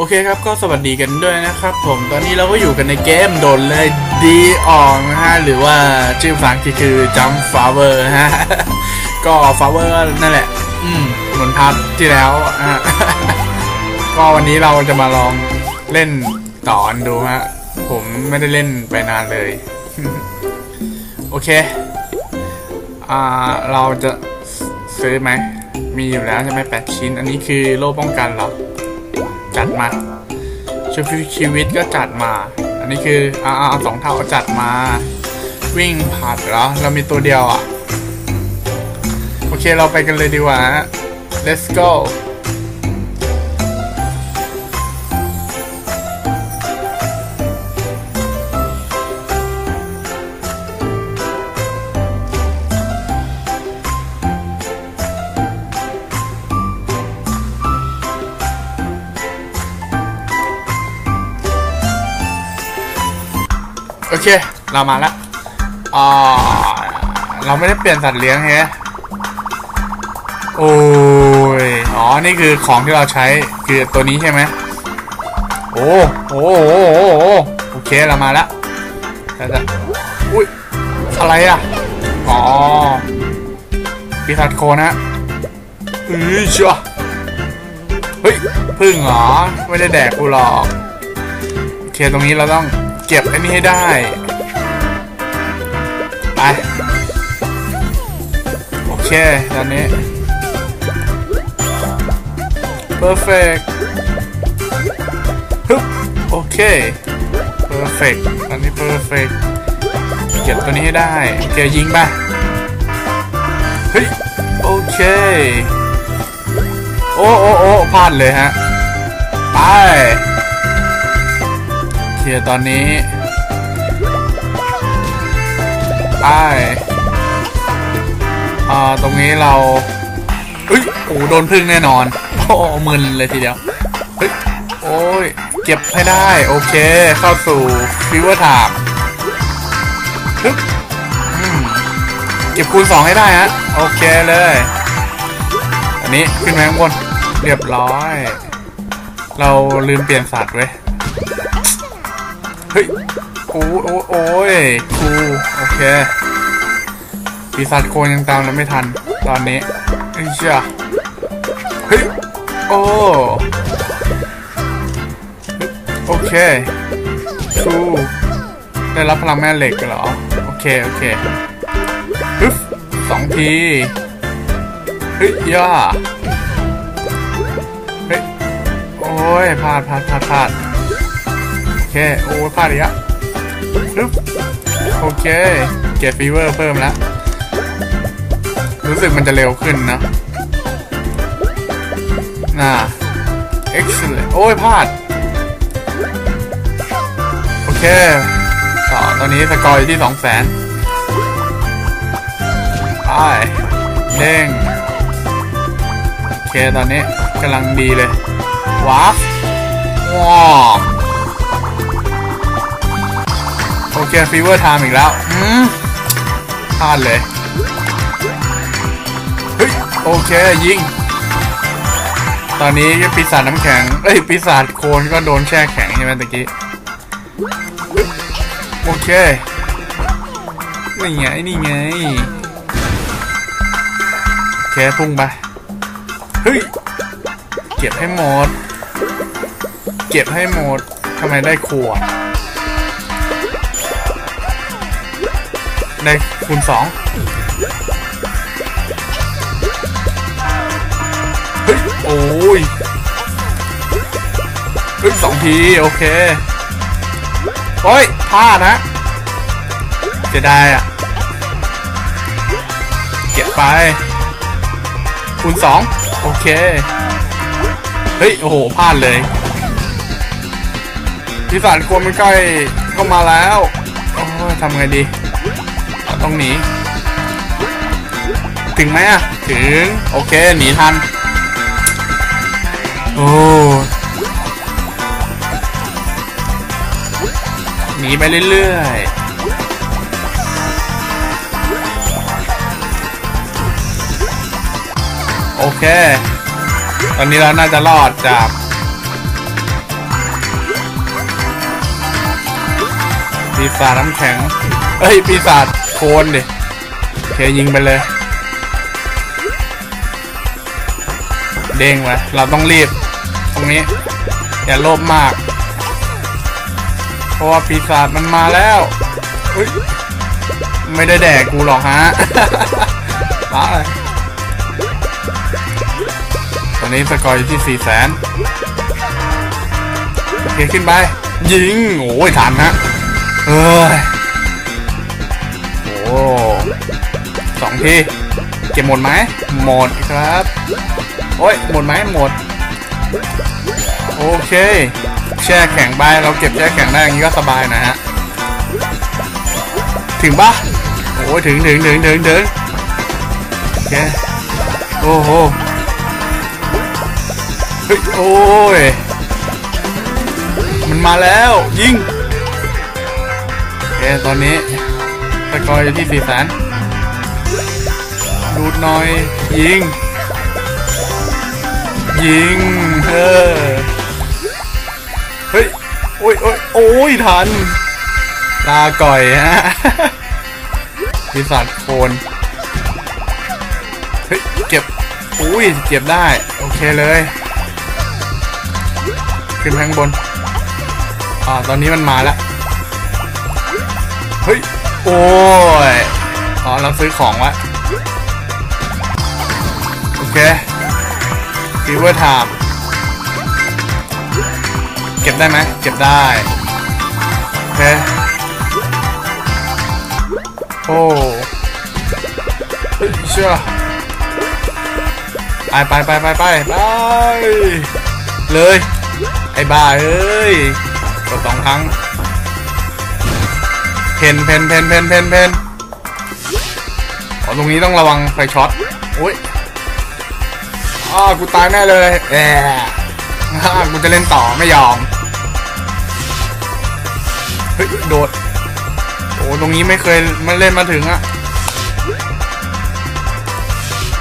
โอเคครับก็สวัสดีกันด้วยนะครับ ผมตอนนี้เราก็อยู่กันในเกมโดนเลยดีอองนะฮะหรือว่าชื่อภาษาอังกฤษคือ Jump Flower ฮะก็ Flower นั่นแหละ อืมเหมือนพาร์ทที่แล้วอะก็วันนี้เราจะมาลองเล่นต่อนดูฮะผมไม่ได้เล่นไปนานเลย โอเค อ่าเราจะซื้อไหมมีอยู่แล้วใช่ไหมแปดชิ้น อันนี้คือโล่ป้องกันเหรอ จัดมาชุดชีวิตก็จัดมา อันนี้คือเอาเอาสองเท่าจัดมา วิ่งผัดเหรอ เรามีตัวเดียวอะ โอเคเราไปกันเลยดีกว่า let's go เค เรามาแล้วอ่าเราไม่ได้เปลี่ยนสัตว์เลี้ยงแฮะโอ้ย อ๋อ นี่คือของที่เราใช้คือตัวนี้ใช่ไหมโอ้โอ้โอ้โอ้โอ้โอเค เรามาแล้วแต่แต่อุ้ย อะไรอะ อ๋อปีศาจโคนะอือชัวเฮ้ยพึ่งเหรอ ไม่ได้แดกกูหรอก โอเค ตรงนี้เราต้อง เก็บอันนี้ให้ได้ ไป โอเคตอนนี้ perfect ฮึบโอเค perfect ตอนนี้ perfect เก็บตัวนี้ให้ได้ โอเค ยิงไปเฮ้ย โอเค โอ้โอ้โอ้พลาดเลยฮะ ไป เคลียร์ตอนนี้ไปอ่าตรงนี้เราเฮ้ยโอ้โดนพึ่งแน่นอน โอ้มึนเลยทีเดียวเฮ้ยโอ้ยเก็บให้ได้ โอเค เข้าสู่ฟิวเวอร์ถามฮึบเก็บคูณสองให้ได้ฮะ โอเคเลย อันนี้ขึ้นมข้างบน เรียบร้อย เราลืมเปลี่ยนสัตว์เว้ย เฮ้ยโอ้โอ้โอ้ยครูโอเคปีศาจโคนยังตามเราไม่ทัน ตอนนี้ไอ้เชี่ยเฮ้ยโอ้โอเคครูได้รับพลังแม่เหล็กเหรอ โอเค โอเคฮึบสองทีเฮ้ยย่าเฮ้ย โอ้ยพลาดพลาดพลาดพลาด เค โอ้พลาดอีกอะปึ๊บโอเค เกตฟีเวอร์เพิ่มแล้ว รู้สึกมันจะเร็วขึ้นนะน่า excellent โอ้ยพลาด โอเคต่อตอนนี้สกอร์อยู่ที่สองแสนไปเด้งโอเค ตอนนี้กำลังดีเลยว้าวว้าว อเคฟีเวอร์ไทม์อีกแล้วอืมพลาดเลย เฮ้ย โอเคยิง ตอนนี้ปีศาจน้ำแข็ง เอ้ย ปีศาจโคลนก็โดนแช่แข็งใช่ไหมตะกี้ปึ๊บโอเค นี่ไง นี่ไง โอเค พุ่งไป เฮ้ย เก็บให้หมด เก็บให้หมดทำไมได้ขว ดได้คูณสองเฮ้ยโอ้ยเฮ้ยสองที โอเค โอ้ยพลาดนะจะได้อะเก็บไป คูณสองโอเค เฮ้ย โอ้โหพลาดเลยพิศาจกลัวมันใกล้เข้ามาแล้ว โอ้ยทำไงดี ต้องหนี ถึงไหมอะ ถึง โอเค หนีทัน โอ้หนีไปเรื่อยๆ โอเค ตอนนี้เราน่าจะรอดจากปีศาจน้ำแข็ง เอ้ย ปีศาจ โคลนดิโอเคยิงไปเลย เด้งไปเราต้องรีบ ตรงนี้ อย่าโลภมาก เพราะว่าปีศาจมันมาแล้วเฮ้ยไม่ได้แดกกูหรอกฮะมายตอนนี้สกอร์อยู่ที่สี่แสนโอเคขึ้นไป ยิง โอ้ยทันฮะเอ้ยโอ้ สองทีเก็บหมดไหมหมดครับ โอ้ยหมดไหมหมด โอเค แช่แข็งไปเราเก็บแช่แข็งได้อย่างนี้ก็สบายนะฮะ ถึงปะโอ้ยถึงถึงถึงถึงถึงโอเคโอ้โหเฮ้ยโอ้ยมันมาแล้ว ยิงโอเคตอนนี้ สกอร์อยู่ที่สี่แสนดูดหน่อย ยิง ยิง เออ เฮ้ย โอ้ยโอ้ยโอ้ยทันลาก่อยฮะปีศาจโคนเฮ้ย เก็บ อุ้ย เก็บได้ โอเคเลย ขึ้นไปข้างบน อ่า ตอนนี้มันมาแล้ว เฮ้ย โอ้ยอ๋อเราซื้อของวะ โอเคฟีเวอร์ไทม์เก็บได้ไหมเก็บได้ โอเค โอ้เฮ้ยเชื่อไปไปไปไปไปไปเลย ไอ้บ้าเอ้ยกดสองครั้ง เพนเพนเพนเพนเพนเพนอ๋อตรงนี้ต้องระวังไฟช็อตอุ้ยอ้ากูตายแน่เลยแอะอ้ากูจะเล่นต่อไม่ยอม เฮ้ย โดด โอ้ตรงนี้ไม่เคยมันเล่นมาถึงอะ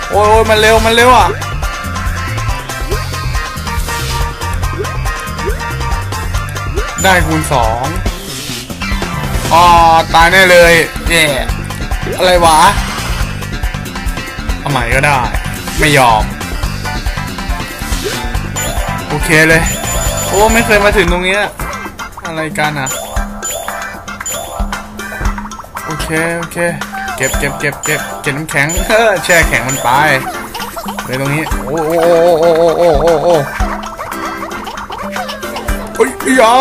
โอ้ยโอ้ยมันเร็ว มันเร็วอะได้คูณสอง อ๋อตายแน่เลยแย่อะไรวะเอาใหม่ก็ได้ ไม่ยอม โอเคเลย โอ้ไม่เคยมาถึงตรงเนี้ยอะไรกันอะ โอเค โอเค เก็บเก็บเก็บเก็บเก็บน้ำแข็งเออแช่แข็งมันไปเลยตรงนี้ โอ้โอ้โอ้โอ้โอ้โอ้โอ้โอ้โอ้ยอียา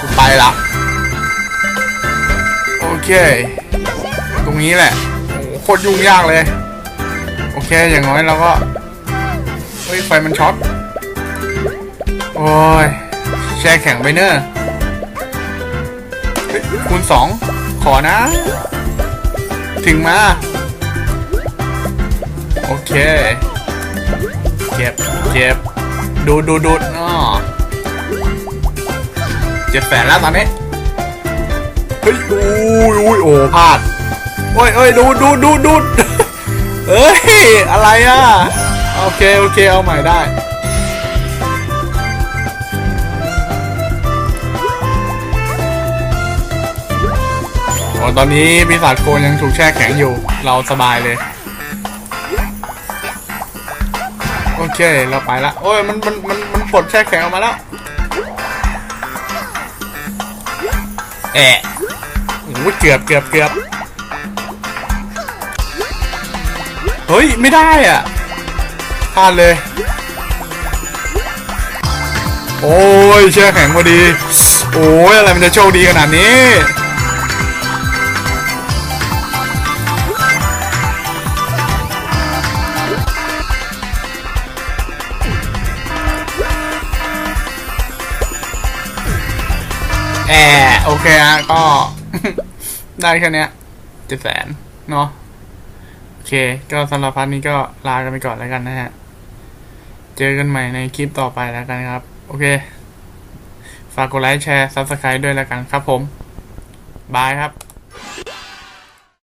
กูไปละโอ เค ตรงนี้แหละโอ้โคตรยุ่งยากเลย โอเค อย่างน้อยเราก็ เฮ้ย ไฟมันช็อต โอ้ย แช่แข็งไปเนอะคูณสอง ขอนะ ถึงมา โอเค เก็บ เก็บ ดูดูดูอ๋อเจ็ดแสนแล้วตอนนี้ เฮ้ยอุ้ยอุ้ยโอ้พลาดโอ้ยโอ้ยดูดูดูดูเอ้ย อะไรอะ โอเค โอเค เอาใหม่ได้โอ้ตอนนี้ปีศาจโกนยังถูกแช่แข็งอยู่ เราสบายเลย โอเค เราไปละ โอ้ย มัน มัน มัน มันปลดแช่แข็งออกมาแล้ว แอะ อ้เกือบเกือบเกือบเฮ้ย ไม่ได้อะพลาดเลย โอ้ยแช่แข็งพอดี โอ้ยอะไรมันจะโชคดีขนาดนี้แอร์โอเคฮะก็ ได้แค่เนี้ยเจ็ดแสนเนาะโอเค ก็สำหรับพาร์ทนี้ก็ลากันไปก่อนแล้วกันนะฮะ เจอกันใหม่ในคลิปต่อไปแล้วกันครับ โอเค ฝากกดไลค์แชร์ซับสไคร b e ด้วยแล้วกันครับผม บายครับ